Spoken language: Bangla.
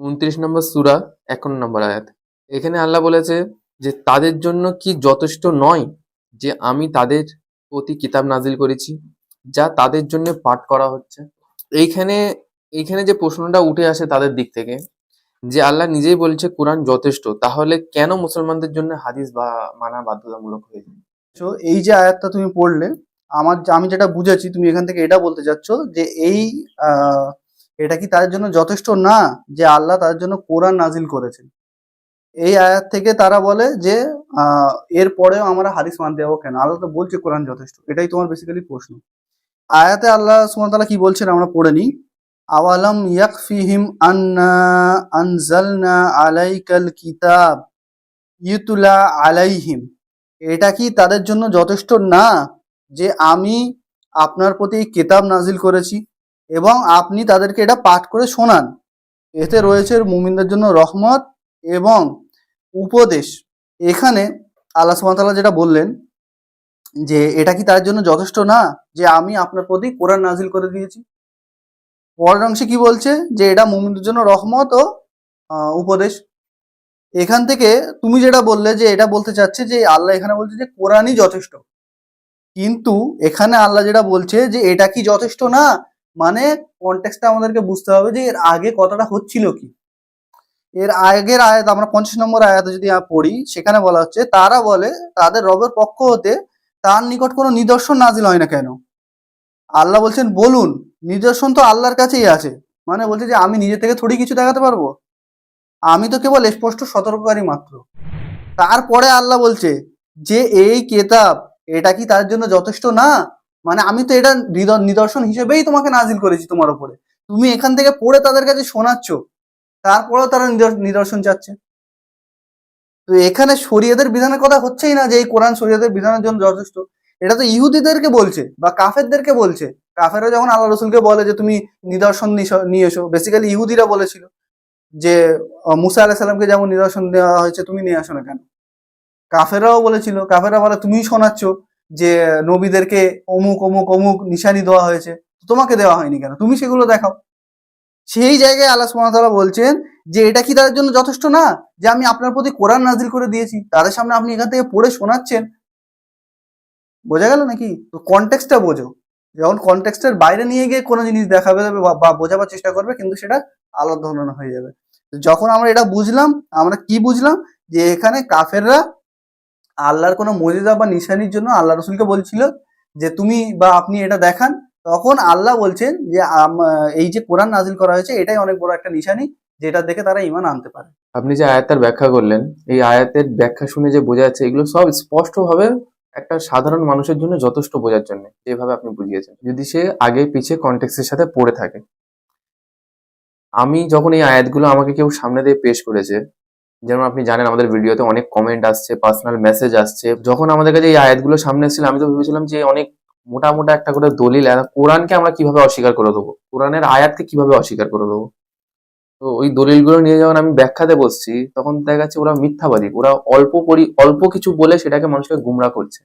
উনত্রিশ নম্বর সুরা এখন নম্বর আয়াত। এখানে আল্লাহ বলেছে যে তাদের জন্য কি যথেষ্ট নয় যে আমি তাদের প্রতি কিতাব নাজিল করেছি যা তাদের জন্য পাঠ করা হচ্ছে? এইখানে এইখানে যে প্রশ্নটা উঠে আসে তাদের দিক থেকে যে আল্লাহ নিজেই বলছে কোরআন যথেষ্ট তাহলে কেন মুসলমানদের জন্য হাদিস বা মানা বাধ্যতামূলক হয়ে যায় এই যে আয়াতটা তুমি পড়লে আমার আমি যেটা বুঝেছি, তুমি এখান থেকে এটা বলতে চাচ্ছ যে এই এটা কি তাদের জন্য যথেষ্ট? না, যে আল্লাহ তাদের জন্য কোরআন নাজিল করেছেন। এই আয়াত থেকে তারা বলে যে এর পরেও আমরা হাদিস মানতে যাব কেন? আল্লাহ তো বলছে কোরআন যথেষ্ট। এটাই তোমার বেসিক্যালি প্রশ্ন। আয়াতে আল্লাহ সুমতালা কি বলছেন আমরা পড়ে নিই। আওয়ালাম ইয়াকফিহিম আন্না আনজালনা আলাইকাল কিতাব ইউতুলা আলাইহিম। এটা কি তাদের জন্য যথেষ্ট? না। যে আমি আপনার প্রতি এই কেতাব নাজিল করেছি এবং আপনি তাদেরকে এটা পাঠ করে শোনান। এতে রয়েছে মুমিনদের জন্য রহমত এবং উপদেশ। এখানে আল্লাহ সুবহানাহু যেটা বললেন যে, এটা কি তার জন্য যথেষ্ট না যে আমি আপনার প্রতি কোরআন নাজিল করে দিয়েছি? পরের অংশে কি বলছে যে, এটা মুমিনদের জন্য রহমত ও উপদেশ। এখান থেকে তুমি যেটা বললে যে, এটা বলতে চাচ্ছে যে, আল্লাহ এখানে বলছে যে, কোরআনই যথেষ্ট। কিন্তু এখানে আল্লাহ যেটা বলছে যে এটা কি যথেষ্ট না? মানে কনটেক্সটটা আমাদেরকে বুঝতে হবে যে এর আগে কথাটা হচ্ছিল কি। এর আগের আয়াত, আমরা পঞ্চাশ নম্বর আয়াতে যদি পড়ি, সেখানে বলা হচ্ছে, তারা বলে, তাদের রবের পক্ষ হতে তার নিকট কোনো নিদর্শন নাজিল হয় না কেন? আল্লাহ বলছেন, বলুন, নিদর্শন তো আল্লাহর কাছেই আছে। মানে বলছে যে আমি নিজে থেকে থোড়ি কিছু দেখাতে পারব? আমি তো কেবল স্পষ্ট সতর্ককারী মাত্র। তারপরে আল্লাহ বলছে যে, এই কেতাব এটা কি তার জন্য যথেষ্ট? না। মানে আমি তো এটা নিদ- নিদর্শন হিসেবেই তোমাকে নাজিল করেছি তোমার উপরে। তুমি এখান থেকে পড়ে তাদের কাছে শোনাচ্ছ, তারপরেও তারা নিদর- নিদর্শন চাচ্ছে। তো এখানে শরীয়তের বিধানের কথা হচ্ছেই না যে এই কোরআন শরীয়তের বিধানের জন্য যথেষ্ট। এটা তো ইহুদিদেরকে বলছে বা কাফেরদেরকে বলছে। কাফেররা যখন আল্লাহ রসুলকে বলে যে তুমি নিদর্শন নিয়ে এসো বেসিক্যালি ইহুদিরা বলেছিল যে মুসা আলাহ সাল্লামকে যেমন নিদর্শন দেওয়া হয়েছে, তুমি নিয়ে আসো না কেন? কাফেরাও বলেছিল, কাফেরা বলে তুমি শোনাচ্ছ যে নবীদেরকে অমুক অমুক অমুক নিশানি দেওয়া হয়েছে তোমাকে দেওয়া হয়নি কেন? তুমি সেগুলো দেখাও। সেই জায়গায় আল্লাহ সুবহানাহু বলছেন যে, এটা কি তাদের জন্য যথেষ্ট না যে আমি আপনার প্রতি কোরআন নাজিল করে দিয়েছি? তাদের সামনে আপনি এখান থেকে পড়ে শোনাচ্ছেন? বোঝা গেল নাকি? তো কনটেক্সটটা বোঝো। যখন কনটেক্সটের বাইরে নিয়ে গিয়ে কোনো জিনিস দেখাবে বা- বোঝাবার চেষ্টা করবে, কিন্তু সেটা আলাদা ধরনের হয়ে যাবে। যখন আমরা এটা বুঝলাম, আমরা কি বুঝলাম? যে এখানে কাফেররা আল্লাহর কোনো মজিদা বা নিশানির জন্য আল্লাহ রসুলকে বলছিল যে তুমি বা আপনি এটা দেখান, তখন আল্লাহ বলছেন যে এই যে কোরআন নাজিল করা হয়েছে, এটাই অনেক বড় একটা নিশানি যেটা দেখে তারা ইমান আনতে পারে। আপনি যে আয়াতের ব্যাখ্যা করলেন, এই আয়াতের ব্যাখ্যা শুনে যে বোঝা যাচ্ছে, এগুলো সব স্পষ্টভাবে একটা সাধারণ মানুষের জন্য যথেষ্ট বোঝার জন্য, যেভাবে আপনি বুঝিয়েছেন। যদি সে আগে পিছে কন্টেক্সের সাথে পড়ে থাকে। আমি যখন এই আয়াতগুলো আমাকে কেউ সামনে দিয়ে পেশ করেছে যেমন আপনি জানেন আমাদের ভিডিওতে অনেক কমেন্ট আসছে পার্সোনাল মেসেজ আসছে। যখন আমাদের কাছে এই আয়াতগুলো সামনে এসেছিল, আমি তো ভেবেছিলাম যে অনেক মোটা মোটা একটা করে দলিল কোরআনকে আমরা কীভাবে অস্বীকার করে দেবো? কোরআনের আয়াতকে কীভাবে অস্বীকার করে দেবো? তো ওই দলিলগুলো নিয়ে যখন আমি ব্যাখ্যাতে বসছি, তখন দেখা যাচ্ছে ওরা মিথ্যাবাদী, ওরা অল্প পরি, অল্প কিছু বলে সেটাকে মানুষকে গুমরা করছে।